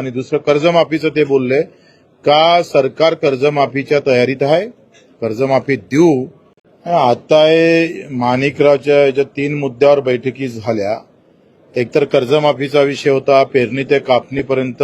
आणि दुसरं कर्जमाफीचं ते बोलले का सरकार कर्जमाफीच्या तयारीत आहे? कर्जमाफी देऊ. आता माणिकरावच्या याच्या तीन मुद्द्यावर बैठकी झाल्या. एकतर कर्जमाफीचा विषय होता पेरणी ते कापणीपर्यंत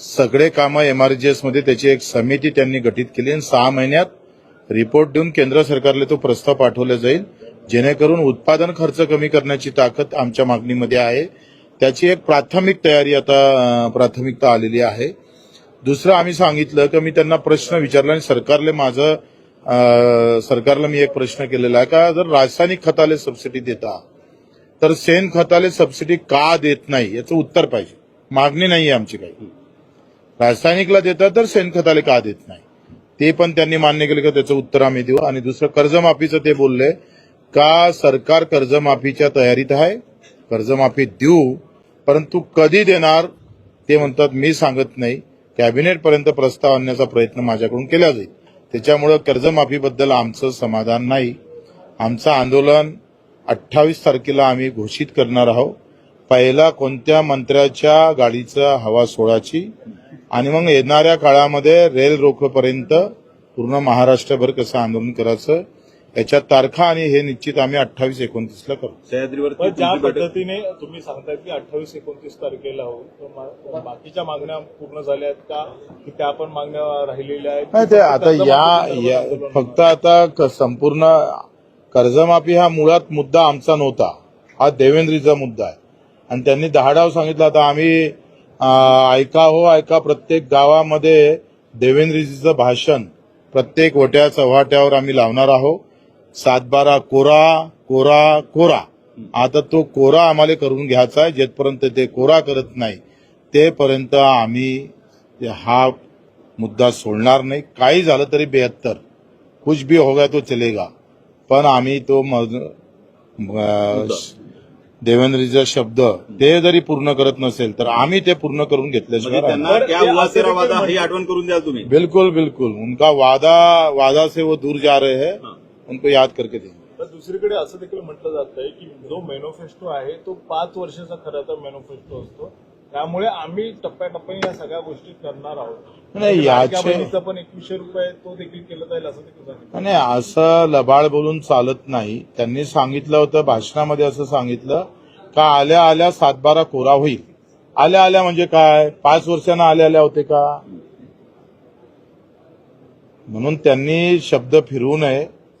सगळे कामं एमआरजीएसमध्ये त्याची एक समिती त्यांनी गठीत केली आणि सहा महिन्यात रिपोर्ट देऊन केंद्र सरकारला तो प्रस्ताव पाठवला जाईल जेणेकरून उत्पादन खर्च कमी करण्याची ताकद आमच्या मागणीमध्ये आहे. त्याची एक प्राथमिक तयारी आता प्राथमिकता आलेली आहे. दुसरं आम्ही सांगितलं की मी त्यांना प्रश्न विचारला आणि सरकारले माझं सरकारला मी एक प्रश्न केलेला आहे का जर रासायनिक खताले सबसिडी देता तर सेन खताला सबसिडी का देत नाही याचं उत्तर पाहिजे. मागणी नाही आहे आमची काही. रासायनिकला देतात तर शेणखताले का देत नाही? ते पण त्यांनी मान्य केलं की त्याचं उत्तर आम्ही देऊ. आणि दुसरं कर्जमाफीचं ते बोलले का सरकार कर्जमाफीच्या तयारीत आहे? कर्जमाफी देऊ. परंतु कधी देणार ते म्हणतात मी सांगत नाही. कॅबिनेटपर्यंत प्रस्ताव आणण्याचा प्रयत्न माझ्याकडून केला जाईल. त्याच्यामुळं कर्जमाफीबद्दल आमचं समाधान नाही. आमचं आंदोलन अठ्ठावीस तारखेला आम्ही घोषित करणार आहोत. पहिला कोणत्या मंत्र्याच्या गाडीचा हवा सोळाची आणि मग येणाऱ्या काळामध्ये रेल रोखपर्यंत पूर्ण महाराष्ट्रभर कसं आंदोलन करायचं? याच्या तारखा आणि हे निश्चित आम्ही अठ्ठावीस एकोणतीसला करू. सह्याद्रीवरती पण ज्या पद्धतीने तुम्ही सांगताय की अठ्ठावीस एकोणतीस तारखेला तर मा- बाकीच्या मागण्या पूर्ण झाल्या आहेत का? की त्या पण मागण्या राहिलेल्या आहेत? नाही ते आता या फक्त आता संपूर्ण कर्जमाफी हा मुळात मुद्दा आमचा नव्हता. हा देवेंद्रीचा मुद्दा आहे. आणि त्यांनी दहा डाव सांगितलं आता आम्ही ऐका हो ऐका. प्रत्येक गावामध्ये देवेंद्रजीचं भाषण प्रत्येक वट्या चव्हाट्यावर आम्ही लावणार आहोत. सातबारा कोरा कोरा कोरा. आता तो कोरा आम्हाला करून घ्यायचा आहे. जेथपर्यंत ते कोरा करत नाही तेपर्यंत आम्ही हा मुद्दा सोडणार नाही. काही झालं तरी बेहत्तर. कुछ भी होगा तो चलेगा. पण आम्ही तो देवेंद्रजीचा शब्द ते जरी पूर्ण करत नसेल तर आम्ही ते पूर्ण करून म्हणजे घेतल्याशिवाय राहणार. त्यांना बरं, क्या ते हुआ असं तेरा देखील वादा म्हण- ही आठवण करून द्याल तुम्ही. बिल्कुल बिल्कुल. उनका वादा वादा से वो दूर जा रहे हैं. हाँ. उनको याद करके देंगे। दुसरीकडे असं देखील म्हटलं जात आहे की जो मॅनिफेस्टो आहे तो पाच वर्षाचा खरं तर मॅनिफेस्टो असतो. त्यामुळे आम्ही टप्प्याटप्प्याने या सगळ्या गोष्टी करणार आहोत. नाही, लाडक्या याचे- बहिणीचा पण एकवीसशे रुपये तो देखील केलं जाईल असं देखील नाही असं लबाड बोलून चालत नाही. त्यांनी सांगितलं होतं भाषणामध्ये असं सांगितलं का आल्या आल्या सातबारा कोरा होईल. आल्या आल्या म्हणजे काय? पाच वर्षांना आल्या आल्या होते का? म्हणून त्यांनी शब्द फिरवू नये.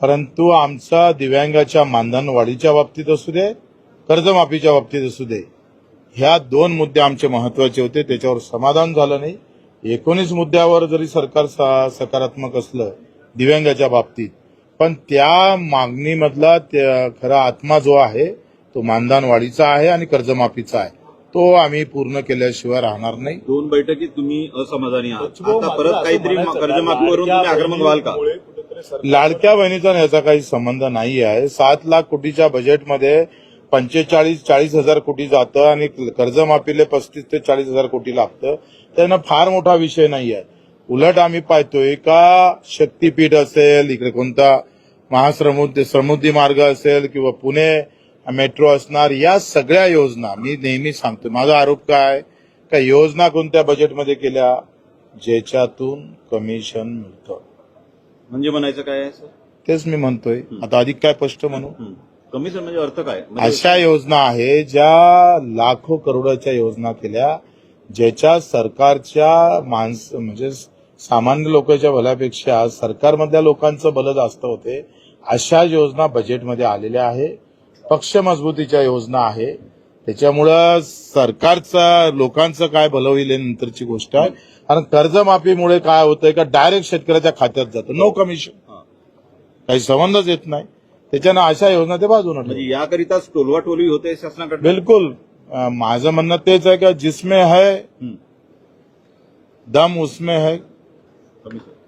परंतु आमचा दिव्यांगाच्या मानधन वाढीच्या बाबतीत असू दे कर्जमाफीच्या बाबतीत असू दे ह्या दोन मुद्दे आमचे महत्त्वाचे होते त्याच्यावर समाधान झालं नाही. एकोणीस मुद्द्यावर जरी सरकार सकारात्मक असलं दिव्यांगाच्या बाबतीत पण त्या मागणीमधला खरा आत्मा जो आहे तो मानधन वाढीचा आहे आणि कर्जमाफीचा आहे. तो आम्ही पूर्ण केल्याशिवाय राहणार नाही. दोन बैठकीत तुम्ही असमाधानी आहात. आता मात्र परत काहीतरी कर्जमाफीवरून आक्रमक व्हाल का? लाडक्या बहिणीचा याचा काही संबंध नाही आहे सात लाख कोटीच्या बजेटमध्ये पंचेचाळीस चाळीस हजार कोटी जातं आणि कर्जमाफीले पस्तीस ते चाळीस हजार कोटी लागतं. त्यांना फार मोठा विषय नाही आहे उलट आम्ही पाहतोय का शक्तीपीठ असेल इकडे कोणता महासमुद्री समुद्री मार्ग असेल किंवा पुणे मेट्रो असणार या सगळ्या योजना मी नेहमी सांगतो माझा आरोप काय? का योजना कोणत्या बजेटमध्ये केल्या? ज्याच्यातून कमिशन मिळतं. म्हणजे म्हणायचं काय आहे सर? तेच मी म्हणतोय. आता अधिक काय स्पष्ट म्हणू? हं. कमिशन म्हणजे अर्थ काय? म्हणजे अशा योजना आहे ज्या लाखो करोडाच्या योजना केल्या ज्याच्या सरकारच्या माणस म्हणजे सामान्य लोकांच्या भल्यापेक्षा सरकारमधल्या लोकांचं भलं जास्त होते. अशा योजना बजेटमध्ये आलेल्या आहे. पक्ष मजबूतीच्या योजना आहे. त्याच्यामुळं सरकारचं लोकांचं काय भलं होईल हे नंतरची गोष्ट आहे कारण कर्जमाफीमुळे काय होतंय का डायरेक्ट शेतकऱ्याच्या खात्यात जातं नो कमिशन. काही संबंधच येत नाही त्याच्यानं अशा योजना ते बाजूने. म्हणजे याकरिताच टोलवा टोलवी होते शासनाकडे बिल्कुल माझं म्हणणं तेच आहे का जिसमें है. दम उसमें है.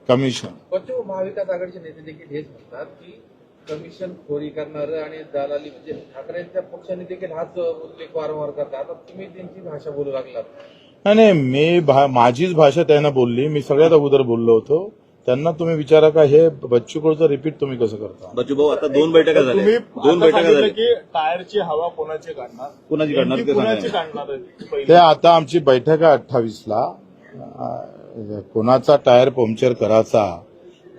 कमीशन पश्चिम महाविकास आघाडीचे नेते देखील हेच म्हणतात की कमिशन खोरी करणारं आणि दलाली म्हणजे ठाकरेंच्या पक्षाने देखील हाच उल्लेख वारंवार करतात. आता तुम्ही त्यांची भाषा बोलू लागलात. नाही नाही मी भा- माझीच भाषा त्यांना बोलली. मी सगळ्यात अगोदर बोललो होतो. त्यांना तुम्ही विचारा का हे बच्चू कडूचं रिपीट तुम्ही कसं करता? बच्चू भाऊ आता दोन बैठका तुम्ही झाल्या. दोन आता बैठका सांगितलं झाल्या. की टायरची हवा कोणाची काढणार? कोणाची काढणार? नेमकी ते सांगा. कोणाची काढणार आहे? ते पहिली आता आमची बैठक आहे अठ्ठावीसला. कोणाचा टायर पंक्चर करायचा?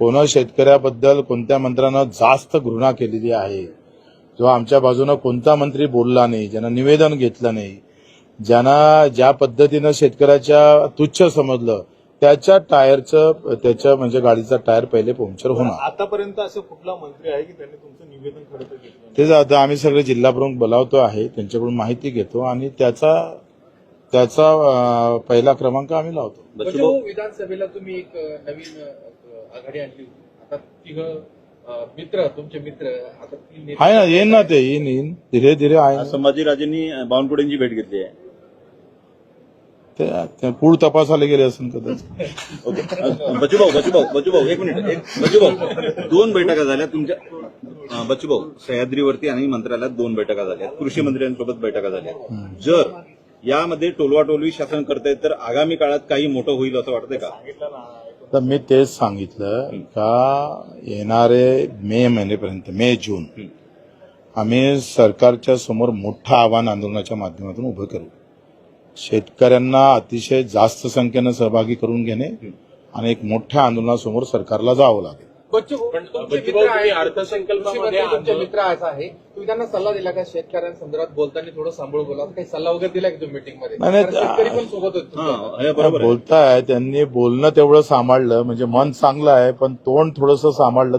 कोणा शेतकऱ्याबद्दल कोणत्या मंत्र्यानं जास्त घृणा केलेली आहे? जो आमच्या बाजूनं कोणता मंत्री बोलला नाही ज्यानं निवेदन घेतलं नाही ज्यांना ज्या पद्धतीनं शेतकऱ्याच्या तुच्छ समजलं त्याच्या टायरचं त्याच्या म्हणजे गाडीचा टायर पहिले पंक्चर होणार. आतापर्यंत असं कुठला मंत्री आहे की त्यांनी तुमचं निवेदन खरं? तेच आता आम्ही सगळे जिल्हा प्रमुख बोलावतो आहे त्यांच्याकडून माहिती घेतो आणि त्याचा त्याचा पहिला क्रमांक आम्ही लावतो. म्हणजे विधानसभेला तुम्ही एक नवीन आघाडी आणली होती. आता तिघ मित्र तुमचे मित्र आता तीन आहे ना येईन ना ते येईन येईन. धीरे धीरे आहे. संभाजीराजेंनी बावनकुळेंची भेट घेतली आहे. ते ते पूळ तपासायला गेले असेल कदाचित. ओके. अ, बच्चू भाऊ बच्चू भाऊ बच्चू भाऊ एक मिनिट एक बच्चू भाऊ दोन बैठका झाल्या तुमच्या अ, बच्चू भाऊ सह्याद्रीवरती आणि मंत्रालयात दोन बैठका झाल्या. कृषी मंत्र्यांसोबत बैठका झाल्या. जर यामध्ये टोलवाटोलवी शासन करतायत तर आगामी काळात काही मोठं होईल असं वाटतंय का? सांगितलं ना तर मी तेच सांगितलं का येणारे मे महिन्यापर्यंत मे जून आम्ही सरकारच्या समोर मोठं आव्हान आंदोलनाच्या माध्यमातून उभं करू. शेतकऱ्यांना अतिशय जास्त संख्येनं सहभागी करून घेणे आणि एक मोठ्या आंदोलनासमोर सरकारला जावं लागेल. तुमचे बच्चू मित्र असा आहे. तुम्ही त्यांना सल्ला दिला का शेतकऱ्यांसंदर्भात बोलताना थोडं सांभाळून बोला? काही सल्ला वगैरे दिला की तुम्ही नाही, कारण शेतकरी पण सोबत होते. तुमच्या. बरोबर आहे. बोलताय त्यांनी बोलणं तेवढं सांभाळलं. म्हणजे मन चांगलं आहे पण तोंड थोडंसं सांभाळलं.